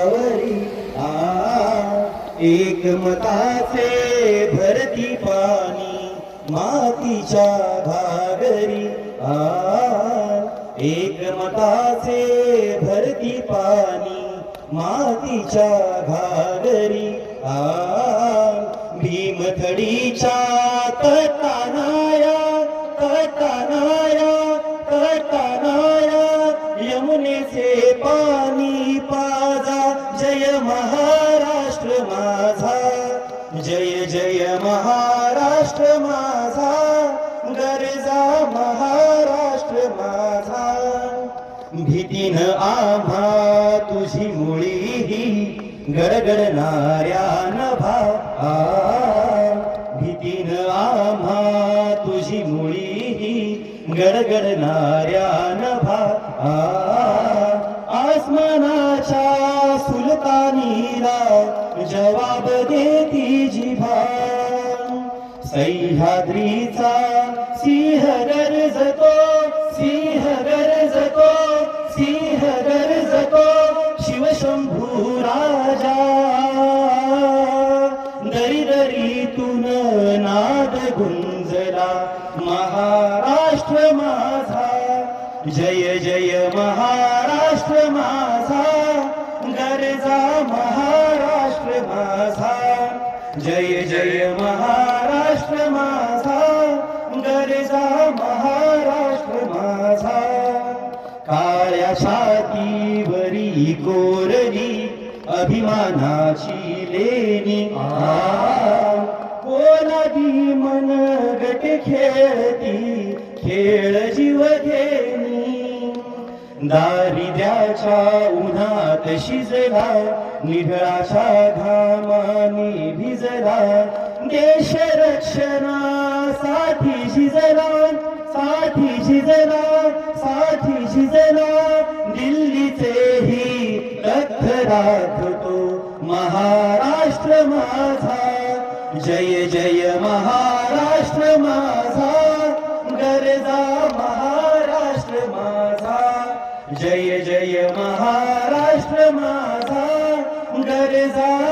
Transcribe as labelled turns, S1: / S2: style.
S1: आवरी आ एकमताचे भरती पाणी मातीच्या घागरी. आ एकमताचे भरती पाणी मातीच्या घागरी. आ भीमथडीच्या तटानाया जय जय महाराष्ट्र माझा गरजा महाराष्ट्र माझा. भीतीन आम्हा तुझी मुळी गडगडणाऱ्या नभा. आ आम्हा तुझी मुळी गडगडणाऱ्या नभा. आसमानाच्या सुलतानीला जवाब देती सह्याद्रीचा सिंह गरजतो सिंह गरजतो सिंह गरजतो शिवशंभू राजा. दरी दरीतून नाद गुंजला महाराष्ट्र माझा. जय जय महाराष्ट्र माझा. गरजा महाराष्ट्र माझा. जय जय महाराष्ट्र माझा गरजा महाराष्ट्र माझा. काळ्या छातीवरी कोरली अभिमानाची लेणी आ. मन गट खेळती खेळ जीव घेणी. दारिद्र्याच्या उन्हात शिजला निढळाच्या घामानी भिजला देश रक्षणासाठी शिजला साठी शिजला साठी शिजला. दिल्लीचेही लख राखतो महाराष्ट्र माझा. जय जय महाराष्ट्र माझा. गरजा महाराष्ट्र माझा. जय जय महाराष्ट्र माझा. गरजा